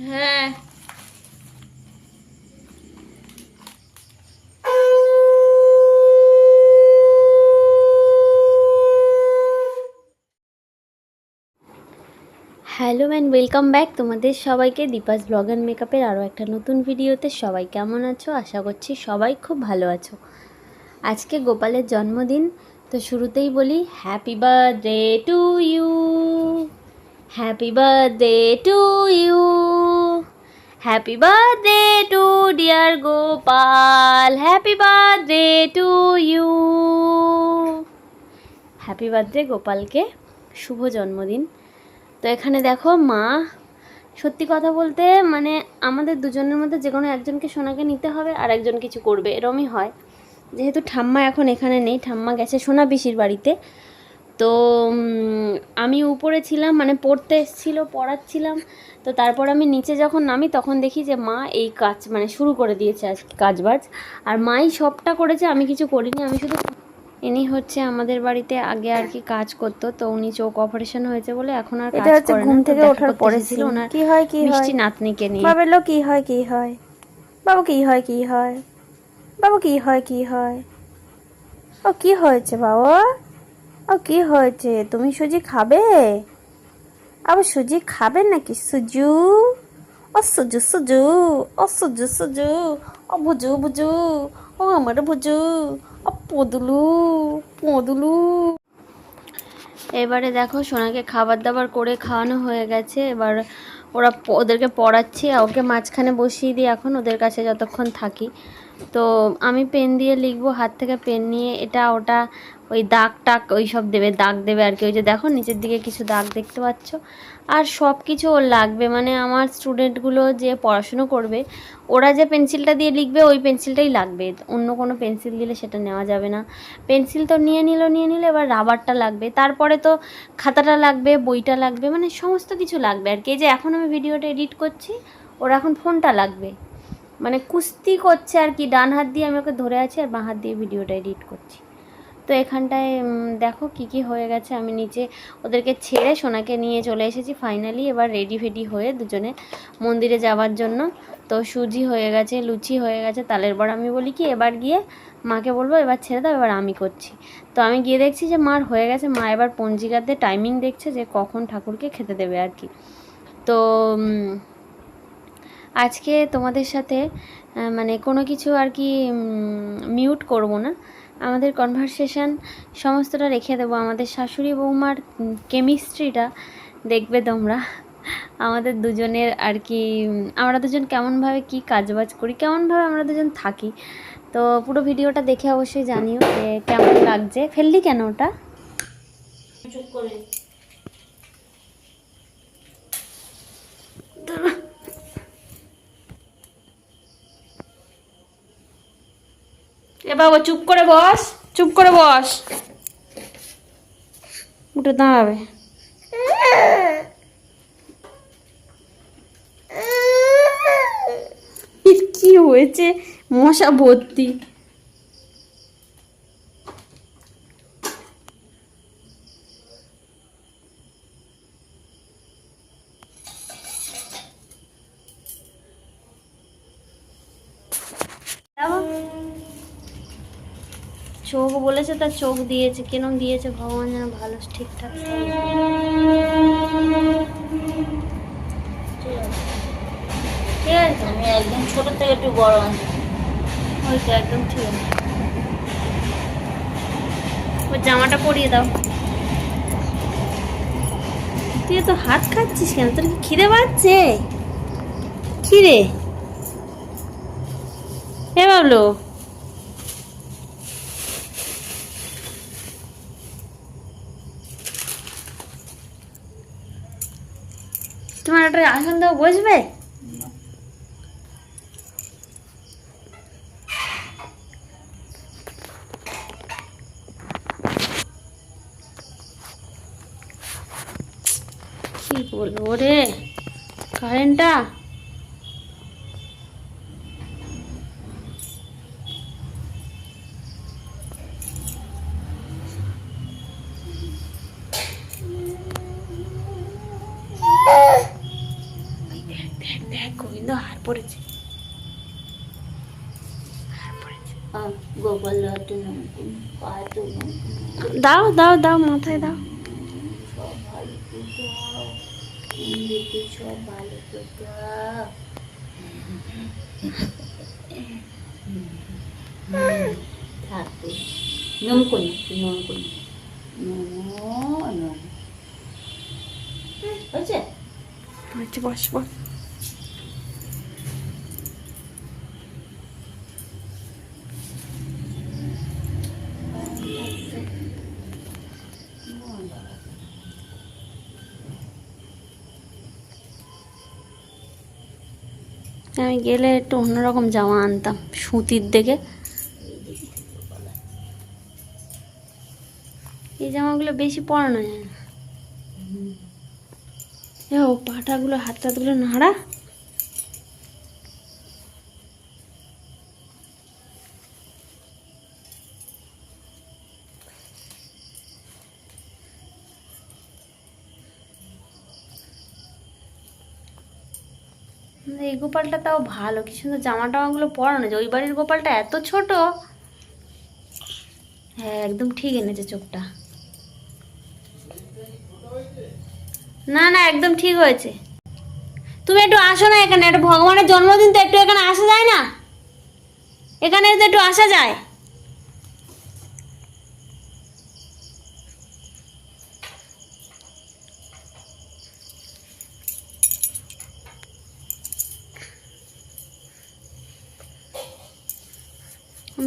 হ্যাঁ hello and welcome back তোমাদের সবাইকে দীপাস ব্লগ অ্যান্ড মেকআপের আরও একটা নতুন ভিডিওতে সবাই কেমন আছো? আশা করছি সবাই খুব ভালো আছো। আজকে গোপালের জন্মদিন তো শুরুতেই বলি happy birthday to you happy birthday to you happy birthday to dear Gopal happy birthday to you happy birthday গোপালকে শুভ জন্মদিন। তো এখানে দেখো মা, সত্যি কথা বলতে মানে আমাদের দুজনের মধ্যে যে কোনো একজনকে সোনাকে নিতে হবে আর একজন কিছু করবে, এরমই হয়। যেহেতু ঠাম্মা এখন এখানে নেই ঠাম্মা গেছে সোনা পিসির বাড়িতে। তো আমি উপরে ছিলাম মানে পড়তে এসেছিল পড়াচ্ছিলাম। তো তারপর আমি নিচে যখন নামি তখন দেখি যে মা এই কাজ মানে শুরু করে দিয়েছে আজকে কাজ বাজ আর মাই সবটা করেছে আমি কিছু করিনি আমি শুধু ইনি হচ্ছে আমাদের বাড়িতে আগে আর কি কাজ করতো। তো উনি চোখ অপারেশন হয়েছে বলে এখন আর কাজ করে ঘুম থেকে ওঠার পরে scene। ওনার কি হয় কি হয়? মিষ্টি নাতনিকে নিয়ে। বাবেলো কি হয় কি হয়? বাবু কি হয় কি হয়? বাবু, কি হয় কি হয়? ও, কি হয়েছে বাবা? ও, কি হয়েছে? তুমি সুজি খাবে? আবার সুজি খাবে নাকি সুজু? ও, সুজু সুজু। ও, সুজু সুজু। ও বুজু বুজু ও, আমার বুজু ও, পদুলু পদুলু। এবারে দেখো, সোনাকে খাবার দাবার করে খাওয়ানো হয়ে গেছে। এবার ওরা, ওদেরকে পড়াচ্ছি। ওকে মাঝখানে বসিয়ে দিই। এখন ওদের কাছে যতক্ষণ থাকি। তো আমি পেন দিয়ে লিখব, হাত থেকে পেন নিয়ে এটা ওটা ওই দাগ টাক ওই সব দেবে, দাগ দেবে আর কি। ওই যে দেখো নিচের দিকে কিছু দাগ দেখতে পাচ্ছ। আর সব কিছু ওর লাগবে মানে আমার স্টুডেন্টগুলো যে পড়াশুনো করবে, ওরা যে পেন্সিলটা দিয়ে লিখবে, ওই পেন্সিলটাই লাগবে। অন্য কোনো পেন্সিল দিলে সেটা নেওয়া যাবে না। পেন্সিল তো নিয়ে নিল নিয়ে নিল, এবার রাবারটা লাগবে। তারপরে তো খাতাটা লাগবে, বইটা লাগবে মানে সমস্ত কিছু লাগবে আর কি। যে এখন আমি ভিডিওটা এডিট করছি, ওরা এখন ফোনটা লাগবে। মানে কুস্তি করছে আর কি, ডান হাত দিয়ে আমি ওকে ধরে আছি আর বাঁ হাত দিয়ে ভিডিওটা এডিট করছি। তো এখানটায় দেখো কি কি হয়ে গেছে। আমি নিচে ওদেরকে ছেড়ে সোনাকে নিয়ে চলে এসেছি ফাইনালি এবার রেডি ফেডি হয়ে দুজনে মন্দিরে যাওয়ার জন্য। তো সুজি হয়ে গেছে, লুচি হয়ে গেছে, তালের বড়। আমি বলি কি, এবার গিয়ে মাকে বলব, এবার ছেড়ে দাও, এবার আমি করছি। তো আমি গিয়ে দেখছি যে মার হয়ে গেছে। মা এবার পঞ্জিকাতে টাইমিং দেখছে যে কখন ঠাকুরকে খেতে দেবে আর কি। তো আজকে তোমাদের সাথে মানে কোনো কিছু আর কি মিউট করব না। আমাদের কনভারসেশন সমস্তটা রেখে দেবো। আমাদের শাশুড়ি বৌমার কেমিস্ট্রিটা দেখবে তোমরা। আমাদের দুজনের আর কি আমরা দুজন কেমনভাবে কী কাজবাজ করি, কেমনভাবে আমরা দুজন থাকি। তো পুরো ভিডিওটা দেখে অবশ্যই জানিও যে কেমন লাগছে। ফেললি কেন ওটা? চুপ করে। এ বাবা চুপ করে বস চুপ করে বস। উঠে দাঁড়াবে। কি হয়েছে? মশা ভর্তি। চোখ বলেছে তার চোখ দিয়েছে কেন দিয়েছে ভগবান যেন ভালো ঠিকঠাক ঠিক আছে? আমি একদম ছোট থেকে একটু বড় ওই তো একদম ঠিক আছে। ওই জামাটা পরিয়ে দাও। তুই তো হাত খাচ্ছিস কেন? তোর কি খিদে পাচ্ছে? খিদে হে বাবলু। তোমার একটা আসন দেবো বসবে কি বলব রে? কারেন্টটা পড়েছে। গোপাল দাও দাও দাও মাথায় দাও। থাকবে। নমকুন নমকুন নম নম হয়েছে বস বস। আমি গেলে একটু অন্যরকম জামা আনতাম, সুতির দেখে এই জামাগুলো বেশি পরানো যায় না ও পাটাগুলো হাত হাতগুলো নাড়া। এই গোপালটা তাও ভালো, কি সুন্দর জামা টামাগুলো পরানো যে ওই বাড়ির গোপালটা এত ছোট। হ্যাঁ একদম ঠিক এনেছে চোখটা। না না, একদম ঠিক হয়েছে। তুমি একটু আসো না এখানে, একটা ভগবানের জন্মদিন তো একটু এখানে আসা যায় না? এখানে তো একটু আসা যায়।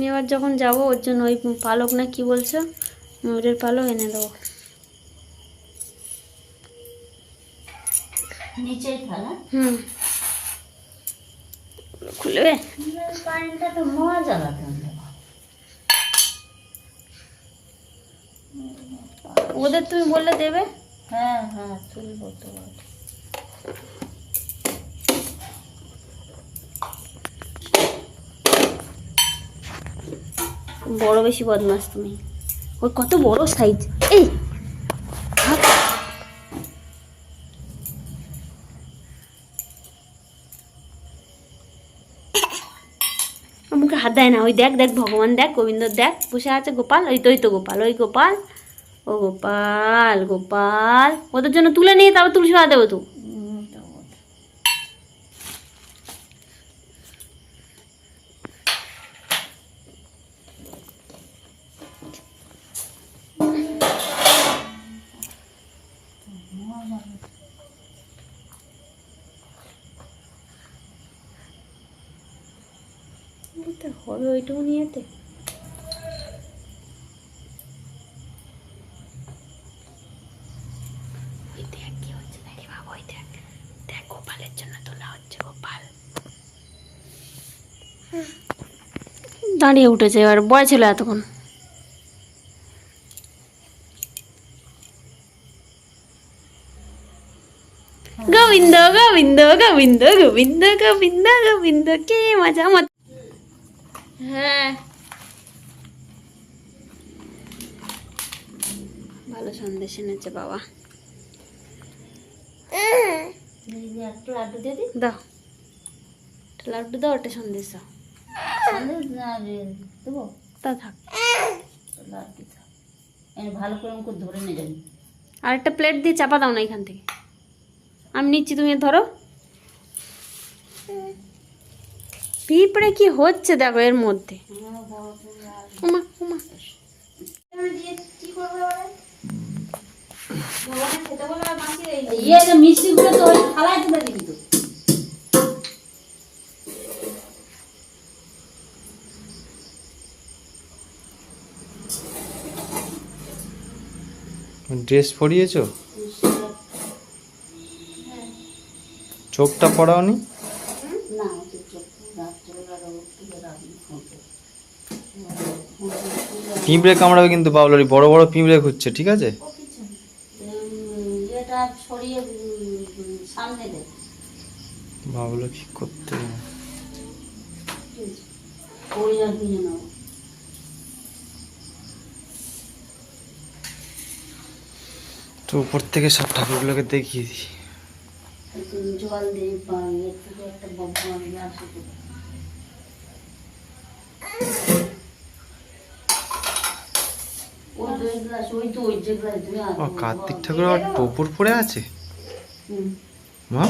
এবার যখন যাব ওর জন্য ওই পালক না কি বলছো? ময়ূরের পালক এনে দেবো। হুম। খুলবে? পানিটা তো মজা ওদের তুমি বললে দেবে? হ্যাঁ হ্যাঁ তুলবো তো বড় বেশি বদমাস তুমি। ওই কত বড় সাইজ এই! হাত। হাত দেয় না। ওই দেখ দেখ, ভগবান দেখ, গোবিন্দ দেখ, বসে আছে গোপাল, ওই তো ওই তো গোপাল, ওই গোপাল, ও গোপাল গোপাল। ওদের জন্য তুলে নিয়ে তারপর তুলসী দেবো তো। হচ্ছে গোপাল। দাঁড়িয়ে উঠেছে এবার বয় ছিল এতক্ষণ। গোবিন্দ গোবিন্দ গোবিন্দ গোবিন্দ গোবিন্দ গোবিন্দ কে মজা মত হ্যাঁ। ভালো সন্দেশ এনেছে বাবা। একটা লাড্ডু দিয়ে দিই দাও। লাড্ডু দাও একটা সন্দেশ দাও। সন্দেশ? দেবো। তা থাক। লাড্ডু থাক। ভালো করে ধরে নিয়ে যাবি। আর একটা প্লেট দিয়ে চাপা দাও না এখান থেকে। আমি নিচ্ছি তুমি ধরো। পিঁপড়ে কি হচ্ছে দেখো এর মধ্যে। উমা উমা। ইয়ে ড্রেস পরিয়েছ? চোখটা পড়াওনি না ওদের চোখ রাত্রেবেলা রোদ তুলে রাখবি ফোঁটে পিঁপড়ে কামড়াবে কিন্তু বাবলারি বড় বড় পিঁপড়ে খুঁজছে ঠিক আছে? বাবলা কি করতে তো উপর থেকে সব ঠাকুরগুলোকে দেখিয়ে দিই। জল এর থেকে একটা বব্বু আমি আসে ওই দুই গ্লাস ওই তো ওই যে গ্লাস দুই ও কার্তিক ঠাকুর আবার টোপর পরে আছে? মা?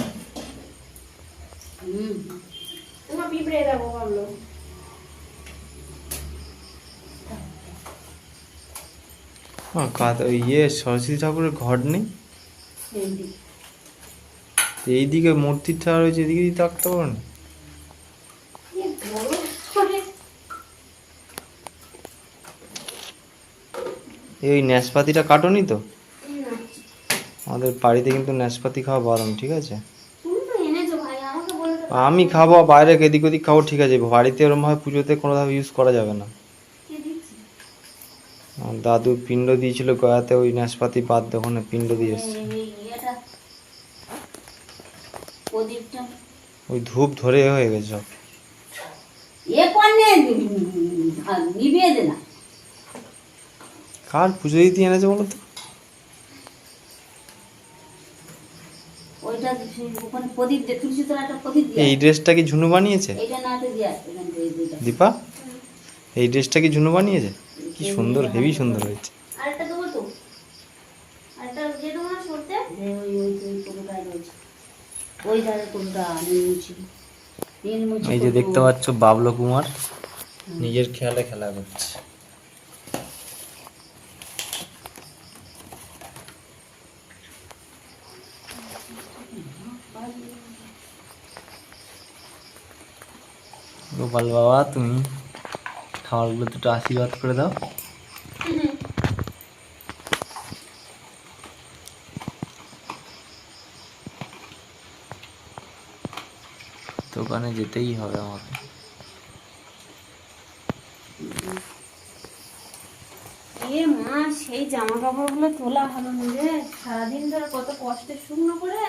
ইয়ে সরস্বতী ঠাকুরের ঘর নেই? এই দিক। এইদিকে মূর্তির ঠাকুর রয়েছে এদিকে রাখতে পারো না? এই ন্যাসপাতিটা কাটোনি তো? আমাদের বাড়িতে কিন্তু ন্যাসপাতি খাওয়া বারণ ঠিক আছে? আমি খাব বাইরে এদিক ওদিক খাব ঠিক আছে। বাড়িতে ওরম ভাবে পুজোতে কোনোভাবে ইউজ করা যাবে না। দাদু পিণ্ড দিয়েছিল গয়াতে ওই নাশপাতি বাদ ওখানে পিণ্ড দিয়ে এসছে। ওই ধূপ ধরে হয়ে গেছে সব। এ করনে নিভিয়ে দে না। কার পুজো দিতে এনেছে বলো তো? এই ড্রেসটা কি ঝুনু বানিয়েছে? দীপা এই ড্রেসটা কি ঝুনু বানিয়েছে? কি সুন্দর হেভি সুন্দর হয়েছে। এই যে দেখতে পাচ্ছ বাবলো কুমার নিজের খেয়ালে খেলা করছে। গোপাল বাবা, তুমি খাবারগুলো একটু আশীর্বাদ করে দাও। দোকানে যেতেই হবে আমাকে। সেই জামা কাপড়গুলো তোলা হলো না রে সারাদিন ধরে কত কষ্টে শুকনো করে।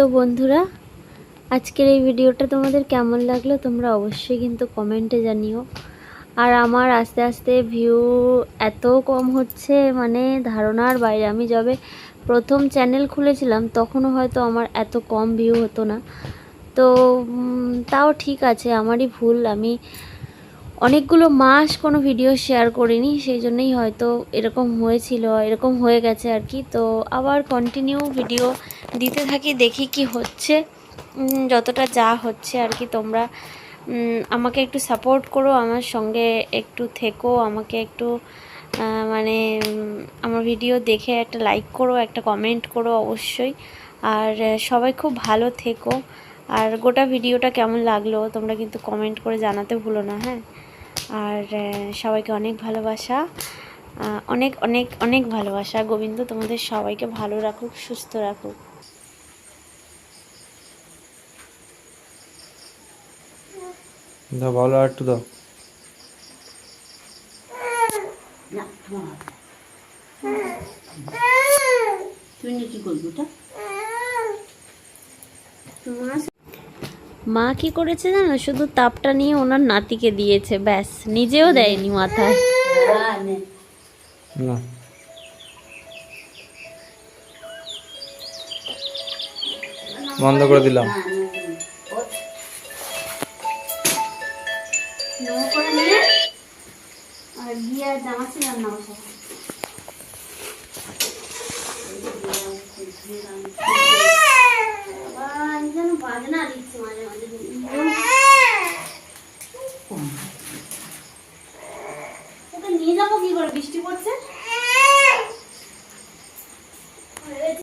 তো বন্ধুরা, আজকের এই ভিডিওটা তোমাদের কেমন লাগল তোমরা অবশ্যই কিন্তু কমেন্টে জানিও। আর আমার আস্তে আস্তে ভিউ এত কম হচ্ছে মানে ধারণার বাইরে। আমি যবে প্রথম চ্যানেল খুলেছিলাম, তখনও হয়তো আমার এত কম ভিউ হতো না। তো তাও ঠিক আছে, আমারই ভুল। আমি অনেকগুলো মাস কোনো ভিডিও শেয়ার করিনি, সেই জন্যই হয়তো এরকম হয়েছিল, এরকম হয়ে গেছে আর কি। তো আবার কন্টিনিউ ভিডিও দিতে থাকি, দেখি কি হচ্ছে। যতটা যা হচ্ছে আর কি, তোমরা আমাকে একটু সাপোর্ট করো, আমার সঙ্গে একটু থেকো, আমাকে একটু মানে আমার ভিডিও দেখে একটা লাইক করো, একটা কমেন্ট করো অবশ্যই। আর সবাই খুব ভালো থেকো। আর গোটা ভিডিওটা কেমন লাগল, তোমরা কিন্তু কমেন্ট করে জানাতে ভুলো না হ্যাঁ? আর সবাইকে অনেক ভালোবাসা। অনেক অনেক অনেক ভালোবাসা। গোবিন্দ, তোমাদের সবাইকে ভালো রাখুক, সুস্থ রাখুক। দাও বাবলু আর একটু দাও। মা কি করেছে জানো? শুধু তাপটা নিয়ে ওনার নাতিকে দিয়েছে ব্যাস। নিজেও দেয়নি মাথায়। না। বন্ধ করে দিলাম।